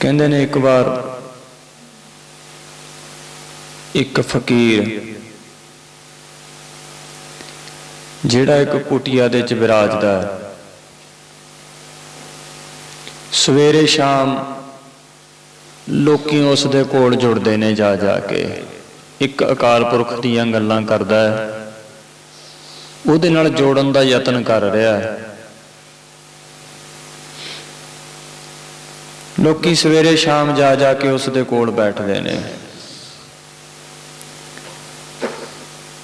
ਕਹਿੰਦੇ ਨੇ ਇੱਕ ਵਾਰ, ਇੱਕ ਫਕੀਰ ਜਿਹੜਾ ਇੱਕ ਕੁਟਿਆ ਦੇ ਚ ਵਿਰਾਜਦਾ ਹੈ। ਸਵੇਰੇ ਸ਼ਾਮ ਲੋਕੀ ਉਸ ਦੇ ਕੋਲ ਜੁੜਦੇ ਨੇ ਜਾ ਜਾ ਕੇ। ਇੱਕ ਅਕਾਲ ਪੁਰਖ ਦੀਆਂ ਗੱਲਾਂ ਕਰਦਾ ਹੈ। ਉਹਦੇ ਨਾਲ ਜੋੜਨ ਦਾ ਯਤਨ ਕਰ ਰਿਹਾ ਹੈ। ਲੋਕੀ ਸਵੇਰੇ ਸ਼ਾਮ ਜਾ ਜਾ ਕੇ ਉਸ ਦੇ ਕੋਲ ਬੈਠਦੇ ਨੇ।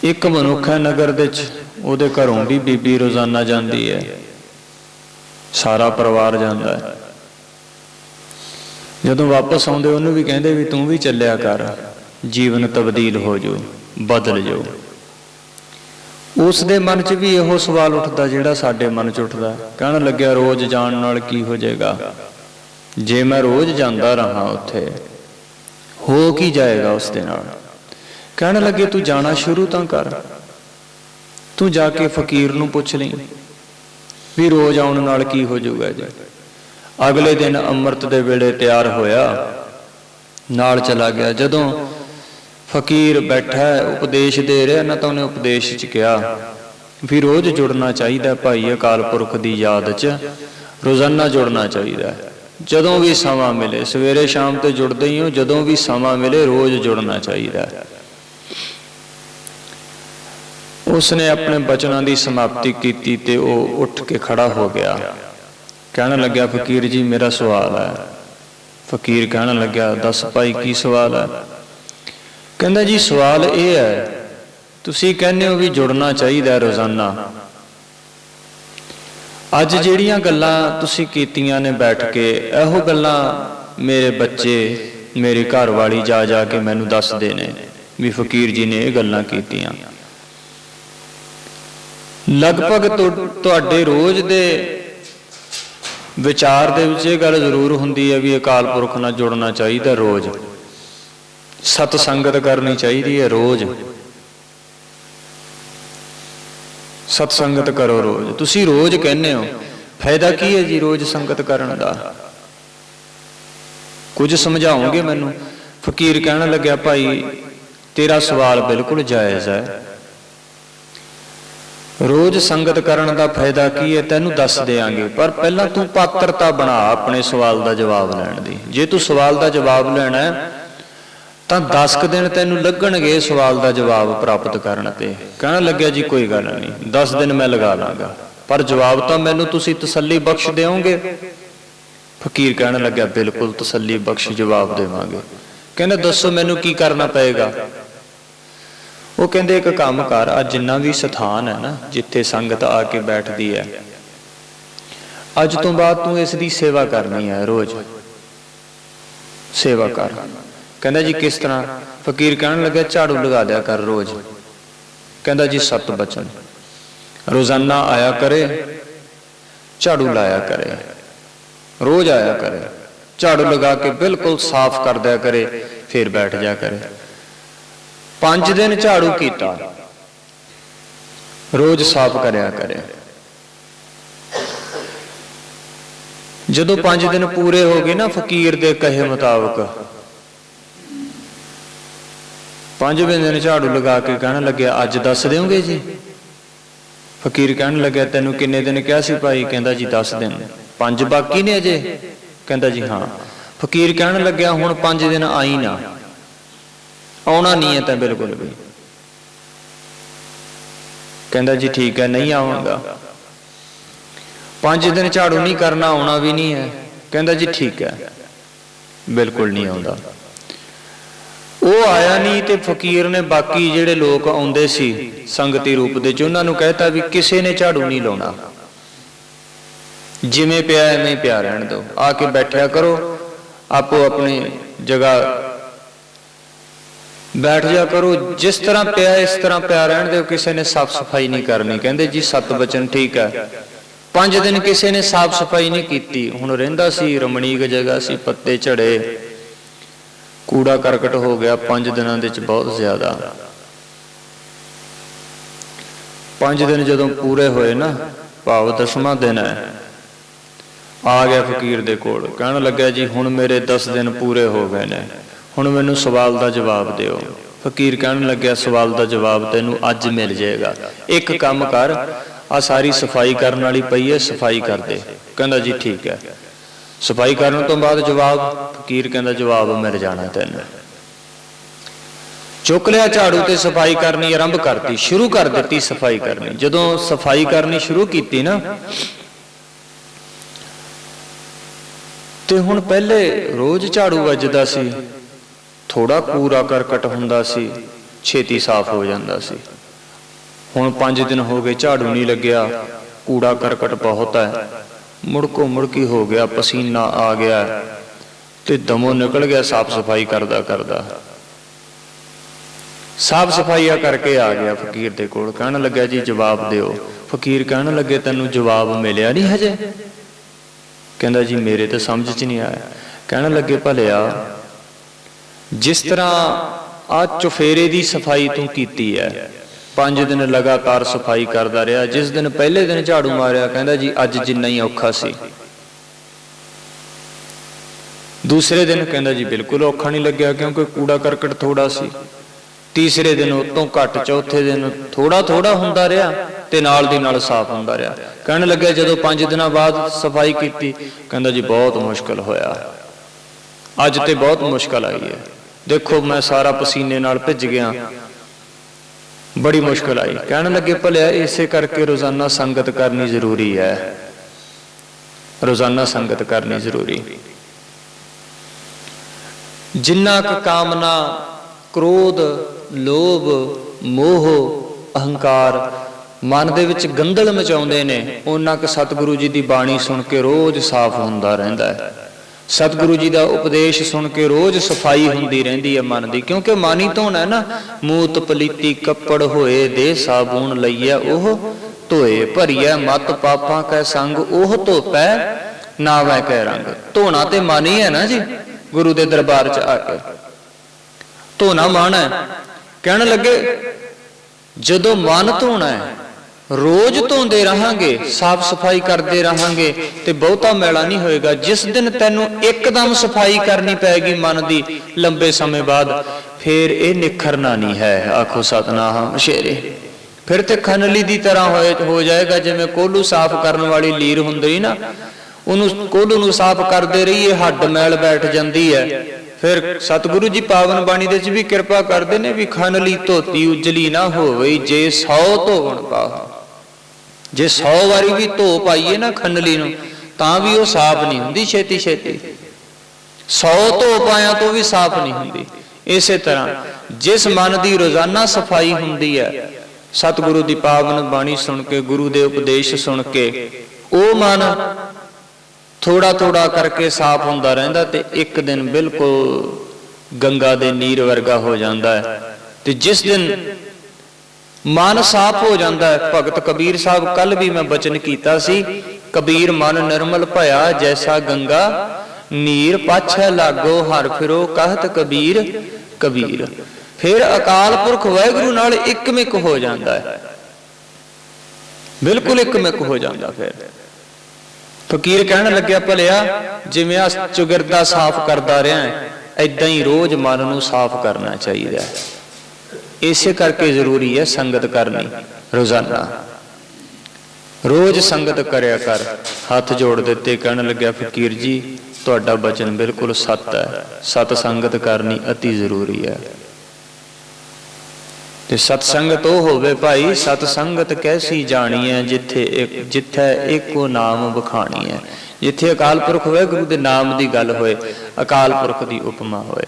ਇੱਕ ਮਨੁੱਖ ਹੈ ਨਗਰ ਦੇ ਵਿੱਚ, ਉਹਦੇ ਘਰੋਂ ਵੀ ਬੀਬੀ ਰੋਜ਼ਾਨਾ ਜਾਂਦੀ ਹੈ। ਸਾਰਾ ਪਰਿਵਾਰ ਜਾਂਦਾ ਹੈ। ਜਦੋਂ ਵਾਪਸ ਆਉਂਦੇ ਉਹਨੂੰ ਵੀ ਕਹਿੰਦੇ ਵੀ ਤੂੰ ਵੀ ਚੱਲਿਆ ਕਰ, ਜੀਵਨ ਤਬਦੀਲ ਹੋ ਜਾਓ ਬਦਲ ਜਾਓ ਉਸ ਦੇ ਮਨ 'ਚ ਵੀ ਇਹੋ ਸਵਾਲ ਉੱਠਦਾ ਜਿਹੜਾ ਸਾਡੇ ਮਨ 'ਚ ਉੱਠਦਾ ਕਹਿਣ ਲੱਗਿਆ, ਰੋਜ਼ ਜਾਣ ਨਾਲ ਕੀ ਹੋ ਜਾਏਗਾ? ਜੇ ਮੈਂ ਰੋਜ਼ ਜਾਂਦਾ ਰਹਾ ਉੱਥੇ, ਹੋ ਕੀ ਜਾਏਗਾ ਉਸ ਦੇ ਨਾਲ? ਕਹਿਣ ਲੱਗੇ, ਤੂੰ ਜਾਣਾ ਸ਼ੁਰੂ ਤਾਂ ਕਰ। ਤੂੰ ਜਾ ਕੇ ਫਕੀਰ ਨੂੰ ਪੁੱਛ ਲਈ ਵੀ ਰੋਜ਼ ਆਉਣ ਨਾਲ ਕੀ ਹੋ ਜਾਊਗਾ ਜੀ। ਅਗਲੇ ਦਿਨ ਅੰਮ੍ਰਿਤ ਦੇ ਵੇਲੇ ਤਿਆਰ ਹੋਇਆ, ਨਾਲ ਚਲਾ ਗਿਆ। ਜਦੋਂ ਫਕੀਰ ਬੈਠਾ, ਉਪਦੇਸ਼ ਦੇ ਰਿਹਾ, ਨਾ ਤਾਂ ਉਹਨੇ ਉਪਦੇਸ਼ ਚ ਕਿਹਾ ਵੀ ਰੋਜ਼ ਜੁੜਨਾ ਚਾਹੀਦਾ ਭਾਈ, ਅਕਾਲ ਪੁਰਖ ਦੀ ਯਾਦ 'ਚ ਰੋਜ਼ਾਨਾ ਜੁੜਨਾ ਚਾਹੀਦਾ ਹੈ। ਜਦੋਂ ਵੀ ਸਮਾਂ ਮਿਲੇ, ਸਵੇਰੇ ਸ਼ਾਮ ਤੇ ਜੁੜਦੇ ਹੀ ਹੋ, ਜਦੋਂ ਵੀ ਸਮਾਂ ਮਿਲੇ, ਰੋਜ਼ ਜੁੜਨਾ ਚਾਹੀਦਾ ਹੈ। ਉਸਨੇ ਆਪਣੇ ਬਚਨਾਂ ਦੀ ਸਮਾਪਤੀ ਕੀਤੀ ਤੇ ਉਹ ਉੱਠ ਕੇ ਖੜਾ ਹੋ ਗਿਆ। ਕਹਿਣ ਲੱਗਿਆ, ਫਕੀਰ ਜੀ, ਮੇਰਾ ਸਵਾਲ ਹੈ। ਫਕੀਰ ਕਹਿਣ ਲੱਗਿਆ, ਦੱਸ ਭਾਈ, ਕੀ ਸਵਾਲ ਹੈ? ਕਹਿੰਦਾ, ਜੀ, ਸਵਾਲ ਇਹ ਹੈ, ਤੁਸੀਂ ਕਹਿੰਦੇ ਹੋ ਵੀ ਜੁੜਨਾ ਚਾਹੀਦਾ ਰੋਜ਼ਾਨਾ। ਅੱਜ ਜਿਹੜੀਆਂ ਗੱਲਾਂ ਤੁਸੀਂ ਕੀਤੀਆਂ ਨੇ ਬੈਠ ਕੇ, ਇਹੋ ਗੱਲਾਂ ਮੇਰੇ ਬੱਚੇ, ਮੇਰੇ ਘਰ ਵਾਲੀ ਜਾ ਜਾ ਕੇ ਮੈਨੂੰ ਦੱਸਦੇ ਨੇ ਵੀ ਫਕੀਰ ਜੀ ਨੇ ਇਹ ਗੱਲਾਂ ਕੀਤੀਆਂ। ਲਗਭਗ ਤੁ- ਤੁਹਾਡੇ ਰੋਜ਼ ਦੇ ਵਿਚਾਰ ਦੇ ਵਿੱਚ ਇਹ ਗੱਲ ਜ਼ਰੂਰ ਹੁੰਦੀ ਹੈ ਵੀ ਅਕਾਲ ਪੁਰਖ ਨਾਲ ਜੁੜਨਾ ਚਾਹੀਦਾ ਰੋਜ਼। ਸਤ ਸੰਗਤ ਕਰਨੀ ਚਾਹੀਦੀ ਹੈ ਰੋਜ਼। ਸਤ ਸੰਗਤ ਕਰੋ ਰੋਜ਼। ਤੁਸੀਂ ਰੋਜ਼ ਕਹਿੰਦੇ ਹੋ, ਫਾਇਦਾ ਕੀ ਹੈ ਜੀ ਰੋਜ਼ ਸੰਗਤ ਕਰਨ ਦਾ? ਕੁਝ ਸਮਝਾਓਗੇ ਮੈਨੂੰ? ਫਕੀਰ ਕਹਿਣ ਲੱਗਿਆ, ਭਾਈ, ਤੇਰਾ ਸਵਾਲ ਬਿਲਕੁਲ ਜਾਇਜ਼ ਹੈ। ਰੋਜ਼ ਸੰਗਤ ਕਰਨ ਦਾ ਫਾਇਦਾ ਕੀ ਹੈ ਤੈਨੂੰ ਦੱਸ ਦੇਾਂਗੇ ਪਰ ਪਹਿਲਾਂ ਤੂੰ ਪਾਤਰਤਾ ਬਣਾ ਆਪਣੇ ਸਵਾਲ ਦਾ ਜਵਾਬ ਲੈਣ ਦੀ। ਜੇ ਤੂੰ ਸਵਾਲ ਦਾ ਜਵਾਬ ਲੈਣਾ ਹੈ ਤਾਂ 10 ਕੁ ਦਿਨ ਤੈਨੂੰ ਲੱਗਣਗੇ ਸਵਾਲ ਦਾ ਜਵਾਬ ਪ੍ਰਾਪਤ ਕਰਨ ਤੇ। ਕਹਿਣ ਲੱਗਿਆ ਜੀ, ਕੋਈ ਗੱਲ ਨਹੀਂ 10 ਦਿਨ ਮੈਂ ਲਗਾ ਲਾਂਗਾ। ਪਰ ਜਵਾਬ ਤਾਂ ਮੈਨੂੰ ਤੁਸੀਂ ਤਸੱਲੀ ਬਖਸ਼ ਦਿਓਗੇ। ਫਕੀਰ ਕਹਿਣ ਲੱਗਿਆ, ਬਿਲਕੁਲ ਤਸੱਲੀ ਬਖਸ਼ ਜਵਾਬ ਦੇਵਾਂਗੇ। ਕਹਿੰਦਾ, ਦੱਸੋ ਮੈਨੂੰ ਕੀ ਕਰਨਾ ਪਏਗਾ? ਉਹ ਕਹਿੰਦੇ, ਇੱਕ ਕੰਮ ਕਰ ਆ ਜਿੰਨਾ ਵੀ ਸਥਾਨ ਹੈ ਨਾ, ਜਿੱਥੇ ਸੰਗਤ ਆ ਕੇ ਬੈਠਦੀ ਹੈ, ਅੱਜ ਤੋਂ ਬਾਅਦ ਤੂੰ ਇਸ ਦੀ ਸੇਵਾ ਕਰਨੀ ਹੈ, ਰੋਜ਼। ਸੇਵਾ ਕਰ। ਕਹਿੰਦਾ ਜੀ ਕਿਸ ਤਰ੍ਹਾਂ? ਫਕੀਰ ਕਹਿਣ ਲੱਗਾ ਝਾੜੂ ਲਗਾ ਦਿਆ ਕਰ ਰੋਜ਼। ਕਹਿੰਦਾ ਜੀ ਸਤ ਬਚਨ। ਰੋਜ਼ਾਨਾ ਆਇਆ ਕਰੇ, ਝਾੜੂ ਲਾਇਆ ਕਰੇ। ਰੋਜ਼ ਆਇਆ ਕਰੇ। ਝਾੜੂ ਲਗਾ ਕੇ ਬਿਲਕੁਲ ਸਾਫ਼ ਕਰ ਦਿਆ ਕਰੇ, ਫਿਰ ਬੈਠ ਜਾ ਕਰੇ। ਪੰਜ ਦਿਨ ਝਾੜੂ ਕੀਤਾ। ਰੋਜ਼ ਸਾਫ਼ ਕਰਿਆ ਕਰੇ। ਜਦੋਂ ਪੰਜ ਦਿਨ ਪੂਰੇ ਹੋ ਗਏ ਨਾ ਫਕੀਰ ਦੇ ਕਹੇ ਮੁਤਾਬਕ ਪੰਜਵੇਂ ਦਿਨ ਝਾੜੂ ਲਗਾ ਕੇ ਕਹਿਣ ਲੱਗਿਆ ਅੱਜ ਦੱਸ ਦਿਓਗੇ ਜੀ? ਫਕੀਰ ਕਹਿਣ ਲੱਗਿਆ ਤੈਨੂੰ ਕਿੰਨੇ ਦਿਨ ਕਿਹਾ ਸੀ ਭਾਈ? ਕਹਿੰਦਾ ਜੀ 10 ਦਿਨ। ਪੰਜ ਬਾਕੀ ਨੇ ਅਜੇ? ਕਹਿੰਦਾ ਜੀ ਹਾਂ। ਫਕੀਰ ਕਹਿਣ ਲੱਗਿਆ ਹੁਣ ਪੰਜ ਦਿਨ ਆਈ ਨਾ। ਆਉਣਾ ਨਹੀਂ ਹੈ ਤਾਂ ਬਿਲਕੁਲ ਵੀ। ਕਹਿੰਦਾ ਜੀ ਠੀਕ ਹੈ ਨਹੀਂ ਆਵਾਂਗਾ। ਪੰਜ ਦਿਨ ਝਾੜੂ ਨਹੀਂ ਕਰਨਾ ਆਉਣਾ ਵੀ ਨਹੀਂ ਹੈ। ਕਹਿੰਦਾ ਜੀ ਠੀਕ ਹੈ। ਬਿਲਕੁਲ ਨਹੀਂ ਆਉਂਦਾ। ਉਹ ਆਇਆ ਨਹੀਂ ਤੇ ਫਕੀਰ ਨੇ ਬਾਕੀ ਜਿਹੜੇ ਲੋਕ ਆਉਂਦੇ ਸੀ ਸੰਗਤੀ ਰੂਪ ਦੇ ਚ ਉਹਨਾਂ ਨੂੰ ਕਹਿਤਾ ਵੀ ਕਿਸੇ ਨੇ ਝਾੜੂ ਨਹੀਂ ਲਾਉਣਾ। ਜਿਵੇਂ ਪਿਆ, ਐਵੇਂ ਪਿਆ ਰਹਿਣ ਦਿਓ। ਆ ਕੇ ਬੈਠਿਆ ਕਰੋ। ਆਪੋ ਆਪਣੀ ਜਗ੍ਹਾ ਬੈਠ ਜਾ ਕਰੋ। ਜਿਸ ਤਰ੍ਹਾਂ ਪਿਆ, ਇਸ ਤਰ੍ਹਾਂ ਪਿਆ ਰਹਿਣ ਦਿਓ। ਕਿਸੇ ਨੇ ਸਾਫ਼ ਸਫ਼ਾਈ ਨਹੀਂ ਕਰਨੀ। ਕਹਿੰਦੇ, ਜੀ, ਸਤ ਬਚਨ ਠੀਕ ਹੈ। ਪੰਜ ਦਿਨ ਕਿਸੇ ਨੇ ਸਾਫ਼ ਸਫ਼ਾਈ ਨਹੀਂ ਕੀਤੀ। ਹੁਣ ਰਹਿੰਦਾ ਸੀ ਰਮਣੀਕ ਜਗ੍ਹਾ, ਸੀ ਪੱਤੇ ਝੜੇ। ਕੂੜਾ ਕਰਕਟ ਹੋ ਗਿਆ ਪੰਜ ਦਿਨਾਂ ਦੇ ਵਿੱਚ ਬਹੁਤ ਜ਼ਿਆਦਾ। ਪੰਜ ਦਿਨ ਜਦੋਂ ਪੂਰੇ ਹੋਏ ਨਾ, ਭਾਵ ਦਸਵਾਂ ਦਿਨ ਹੈ। ਆ ਗਿਆ ਫਕੀਰ ਦੇ ਕੋਲ, ਕਹਿਣ ਲੱਗਾ ਜੀ, ਹੁਣ ਮੇਰੇ 10 ਦਿਨ ਪੂਰੇ ਹੋ ਗਏ ਨੇ। ਹੁਣ ਮੈਨੂੰ ਸਵਾਲ ਦਾ ਜਵਾਬ ਦਿਓ। ਫਕੀਰ ਕਹਿਣ ਲੱਗਿਆ, ਸਵਾਲ ਦਾ ਜਵਾਬ ਤੈਨੂੰ ਅੱਜ ਮਿਲ ਜਾਏਗਾ। ਇੱਕ ਕੰਮ ਕਰ ਆ ਸਾਰੀ ਸਫ਼ਾਈ ਕਰਨ ਵਾਲੀ ਪਈ ਹੈ, ਸਫ਼ਾਈ ਕਰ ਦੇ। ਕਹਿੰਦਾ, ਜੀ, ਠੀਕ ਹੈ। ਸਫ਼ਾਈ ਕਰਨ ਤੋਂ ਬਾਅਦ ਜਵਾਬ, ਫਕੀਰ ਕਹਿੰਦਾ, ਜਵਾਬ ਮਿਲ ਜਾਣਾ ਤੈਨੂੰ। ਚੁੱਕ ਲਿਆ ਝਾੜੂ ਤੇ ਸਫ਼ਾਈ ਕਰਨੀ ਆਰੰਭ ਕਰਤੀ, ਸ਼ੁਰੂ ਕਰ ਦਿੱਤੀ ਸਫ਼ਾਈ ਕਰਨੀ। ਜਦੋਂ ਸਫ਼ਾਈ ਕਰਨੀ ਸ਼ੁਰੂ ਕੀਤੀ ਨਾ, ਤੇ ਹੁਣ ਪਹਿਲੇ ਰੋਜ਼ ਝਾੜੂ ਵੱਜਦਾ ਸੀ ਥੋੜਾ ਕੂੜਾ ਕਰਕਟ ਹੁੰਦਾ ਸੀ, ਛੇਤੀ ਸਾਫ਼ ਹੋ ਜਾਂਦਾ ਸੀ। ਹੁਣ 5 ਦਿਨ ਹੋ ਗਏ ਝਾੜੂ ਨਹੀਂ ਲੱਗਿਆ, ਕੂੜਾ ਕਰਕਟ ਬਹੁਤ ਹੈ। ਮੁੜਕੋ ਮੁੜਕੀ ਹੋ ਗਿਆ, ਪਸੀਨਾ ਆ ਗਿਆ ਤੇ ਦਮੋਂ ਨਿਕਲ ਗਿਆ, ਸਾਫ਼ ਸਫ਼ਾਈ ਕਰਦਾ ਕਰਦਾ। ਸਾਫ਼ ਸਫਾਈਆ ਕਰਕੇ ਆ ਗਿਆ ਫਕੀਰ ਦੇ ਕੋਲ, ਕਹਿਣ ਲੱਗਾ ਜੀ ਜਵਾਬ ਦਿਓ। ਫਕੀਰ ਕਹਿਣ ਲੱਗੇ, ਤੈਨੂੰ ਜਵਾਬ ਮਿਲਿਆ ਨਹੀਂ ਹਜੇ? ਕਹਿੰਦਾ, ਜੀ ਮੇਰੇ ਤਾਂ ਸਮਝ 'ਚ ਨਹੀਂ ਆਇਆ। ਕਹਿਣ ਲੱਗੇ, ਭਲਿਆ, ਜਿਸ ਤਰ੍ਹਾਂ ਆ ਚੁਫੇਰੇ ਦੀ ਸਫ਼ਾਈ ਤੂੰ ਕੀਤੀ ਹੈ ਪੰਜ ਦਿਨ ਲਗਾਤਾਰ ਸਫ਼ਾਈ ਕਰਦਾ ਰਿਹਾ। ਜਿਸ ਦਿਨ ਪਹਿਲੇ ਦਿਨ ਝਾੜੂ ਮਾਰਿਆ, ਕਹਿੰਦਾ ਜੀ, ਅੱਜ ਜਿੰਨਾ ਹੀ ਔਖਾ ਸੀ। ਦੂਸਰੇ ਦਿਨ ਕਹਿੰਦਾ ਜੀ, ਬਿਲਕੁਲ ਔਖਾ ਨਹੀਂ ਲੱਗਿਆ ਕਿਉਂਕਿ ਕੂੜਾ ਕਰਕਟ ਥੋੜਾ ਸੀ। ਤੀਸਰੇ ਦਿਨ ਉਤੋਂ ਘੱਟ, ਚੌਥੇ ਦਿਨ ਥੋੜਾ ਥੋੜਾ ਹੁੰਦਾ ਰਿਹਾ ਤੇ ਨਾਲ ਦੀ ਨਾਲ ਸਾਫ਼ ਹੁੰਦਾ ਰਿਹਾ। ਕਹਿਣ ਲੱਗਿਆ, ਜਦੋਂ 5 ਦਿਨਾਂ ਬਾਅਦ ਸਫ਼ਾਈ ਕੀਤੀ, ਕਹਿੰਦਾ ਜੀ, ਬਹੁਤ ਮੁਸ਼ਕਲ ਹੋਇਆ। ਅੱਜ ਤੇ ਬਹੁਤ ਮੁਸ਼ਕਲ ਆਈ ਹੈ। ਦੇਖੋ, ਮੈਂ ਸਾਰਾ ਪਸੀਨੇ ਨਾਲ ਭਿੱਜ ਗਿਆ। ਬੜੀ ਮੁਸ਼ਕਲ ਆਈ। ਕਹਿਣ ਲੱਗੇ ਭਲਿਆ ਇਸੇ ਕਰਕੇ ਰੋਜ਼ਾਨਾ ਸੰਗਤ ਕਰਨੀ ਜ਼ਰੂਰੀ ਹੈ। ਰੋਜ਼ਾਨਾ ਸੰਗਤ ਕਰਨੀ ਜ਼ਰੂਰੀ। ਜਿੰਨਾ ਕੁ ਕਾਮਨਾ, ਕ੍ਰੋਧ, ਲੋਭ, ਮੋਹ, ਅਹੰਕਾਰ ਮਨ ਦੇ ਵਿੱਚ ਗੰਦਲ ਮਚਾਉਂਦੇ ਨੇ ਉਹਨਾਂ ਕੁ ਸਤਿਗੁਰੂ ਜੀ ਦੀ ਬਾਣੀ ਸੁਣ ਕੇ ਰੋਜ਼ ਸਾਫ਼ ਹੁੰਦਾ ਰਹਿੰਦਾ ਹੈ। ਸਤਿਗੁਰੂ ਜੀ ਦਾ ਉਪਦੇਸ਼ ਸੁਣ ਕੇ ਰੋਜ਼ ਸਫ਼ਾਈ ਹੁੰਦੀ ਰਹਿੰਦੀ ਹੈ ਮਨ ਦੀ, ਕਿਉਂਕਿ ਮਨ ਹੀ ਧੋਣਾ ਨਾ ਮੂਤ ਪਲੀਤੀ ਕੱਪੜ ਹੋਏ ਦੇ ਸਾਬੂਨ ਲਈਆ ਉਹ ਧੋਏ ਭਰੀਐ ਮਤ ਪਾਪਾਂ ਕੈ ਸੰਗ, ਉਹ ਧੋਪੈ, ਨਾਵੈ ਕੈ ਰੰਗ। ਧੋਣਾ ਤੇ ਮਨ ਹੀ ਹੈ ਨਾ ਜੀ, ਗੁਰੂ ਦੇ ਦਰਬਾਰ 'ਚ ਆ ਕੇ। ਧੋਣਾ ਮਨ ਹੈ। ਕਹਿਣ ਲੱਗੇ, ਜਦੋਂ ਮਨ ਧੋਣਾ ਹੈ ਰੋਜ਼ ਧੋਂਦੇ ਰਹਾਂਗੇ, ਸਾਫ਼ ਸਫ਼ਾਈ ਕਰਦੇ ਰਹਾਂਗੇ ਤੇ ਬਹੁਤਾ ਮੈਲਾ ਨਹੀਂ ਹੋਏਗਾ। ਜਿਸ ਦਿਨ ਤੈਨੂੰ ਇੱਕਦਮ ਸਫ਼ਾਈ ਕਰਨੀ ਪੈਗੀ ਮਨ ਦੀ, ਲੰਬੇ ਸਮੇਂ ਬਾਅਦ, ਫੇਰ ਇਹ ਨਿਖਰਨਾ ਨਹੀਂ ਹੈ। ਆਖੋ ਸਤਨਾਮ, ਸ਼ੇਰੇ। ਫਿਰ ਤੇ ਖਨਲੀ ਦੀ ਤਰ੍ਹਾਂ ਹੋਏ, ਹੋ ਜਾਏਗਾ ਜਿਵੇਂ ਕੋਲੂ ਸਾਫ਼ ਕਰਨ ਵਾਲੀ ਲੀਰ ਹੁੰਦੀ ਨਾ। ਉਹਨੂੰ ਕੋਲੂ ਨੂੰ ਸਾਫ਼ ਕਰਦੇ ਰਹੀਏ, ਹੱਡ ਮੈਲ ਬੈਠ ਜਾਂਦੀ ਹੈ। ਫਿਰ ਸਤਿਗੁਰੂ ਜੀ ਪਾਵਨ ਬਾਣੀ ਦੇ ਵਿੱਚ ਵੀ ਕਿਰਪਾ ਕਰਦੇ ਨੇ ਵੀ ਖਨਲੀ ਧੋਤੀ, ਉਜਲੀ ਨਾ ਹੋਵੇ, ਜੇ 100 ਧੋਵਣ ਪਾਹ ਜੇ 100 ਵਾਰੀ ਵੀ ਧੋ ਪਾਈਏ ਨਾ ਖੰਡਲੀ ਨੂੰ, ਤਾਂ ਵੀ ਉਹ ਸਾਫ਼ ਨਹੀਂ ਹੁੰਦੀ ਛੇਤੀ ਛੇਤੀ। 100 ਧੋ ਪਾਇਆ ਤੋਂ ਵੀ ਸਾਫ਼ ਨਹੀਂ ਹੁੰਦੀ। ਇਸੇ ਤਰ੍ਹਾਂ ਜਿਸ ਮਨ ਦੀ ਰੋਜ਼ਾਨਾ ਸਫ਼ਾਈ ਹੁੰਦੀ ਹੈ, ਸਤਿਗੁਰੂ ਦੀ ਪਾਵਨ ਬਾਣੀ ਸੁਣ ਕੇ, ਗੁਰੂ ਦੇ ਉਪਦੇਸ਼ ਸੁਣ ਕੇ, ਉਹ ਮਨ ਥੋੜਾ ਥੋੜਾ ਕਰਕੇ ਸਾਫ਼ ਹੁੰਦਾ ਰਹਿੰਦਾ ਤੇ ਇੱਕ ਦਿਨ ਬਿਲਕੁਲ ਗੰਗਾ ਦੇ ਨੀਰ ਵਰਗਾ ਹੋ ਜਾਂਦਾ ਹੈ। ਤੇ ਜਿਸ ਦਿਨ ਮਨ ਸਾਫ਼ ਹੋ ਜਾਂਦਾ ਹੈ। ਭਗਤ ਕਬੀਰ ਸਾਹਿਬ ਕੱਲ ਵੀ ਮੈਂ ਬਚਨ ਕੀਤਾ ਸੀ, ਕਬੀਰ ਮਨ ਨਿਰਮਲ ਭਇਆ ਜੈਸਾ ਗੰਗਾ, ਨੀਰ ਪਾਛੈ ਲਾਗੋ ਹਰ ਫਿਰੋ, ਕਹਤ ਕਬੀਰ ਕਬੀਰ। ਫਿਰ ਅਕਾਲ ਪੁਰਖ ਵਾਹਿਗੁਰੂ ਨਾਲ ਇੱਕਮਿਕ ਹੋ ਜਾਂਦਾ ਹੈ। ਬਿਲਕੁਲ ਇੱਕਮਿਕ ਹੋ ਜਾਂਦਾ ਫਿਰ। ਫਕੀਰ ਕਹਿਣ ਲੱਗਿਆ, ਭਲਿਆ, ਜਿਵੇਂ ਆ ਚੁਗਰਦਾ ਸਾਫ਼ ਕਰਦਾ ਰਿਹਾ ਐਦਾਂ ਹੀ ਰੋਜ਼ ਮਨ ਨੂੰ ਸਾਫ਼ ਕਰਨਾ ਚਾਹੀਦਾ ਹੈ। ਇਸੇ ਕਰਕੇ ਜ਼ਰੂਰੀ ਹੈ ਸੰਗਤ ਕਰਨੀ, ਰੋਜ਼ਾਨਾ। ਰੋਜ਼ ਸੰਗਤ ਕਰਿਆ ਕਰ, ਹੱਥ ਜੋੜ ਦਿੱਤੇ, ਕਹਿਣ ਲੱਗਿਆ, ਫਕੀਰ ਜੀ, ਤੁਹਾਡਾ ਬਚਨ ਬਿਲਕੁਲ ਸੱਤ ਹੈ। ਸਤ ਸੰਗਤ ਕਰਨੀ ਅਤੀ ਜ਼ਰੂਰੀ ਹੈ। ਤੇ ਸਤ ਸੰਗਤ ਉਹ ਹੋਵੇ ਭਾਈ, ਸਤ ਸੰਗਤ ਕੈਸੀ ਜਾਣੀ ਹੈ ਜਿੱਥੇ ਇੱਕ, ਜਿੱਥੇ ਇੱਕੋ ਨਾਮ ਬਖਾਣੀ ਹੈ। ਜਿੱਥੇ ਅਕਾਲ ਪੁਰਖ ਹੋਵੇ ਗੁਰੂ ਦੇ ਨਾਮ ਦੀ ਗੱਲ ਹੋਏ, ਅਕਾਲ ਪੁਰਖ ਦੀ ਉਪਮਾ ਹੋਏ।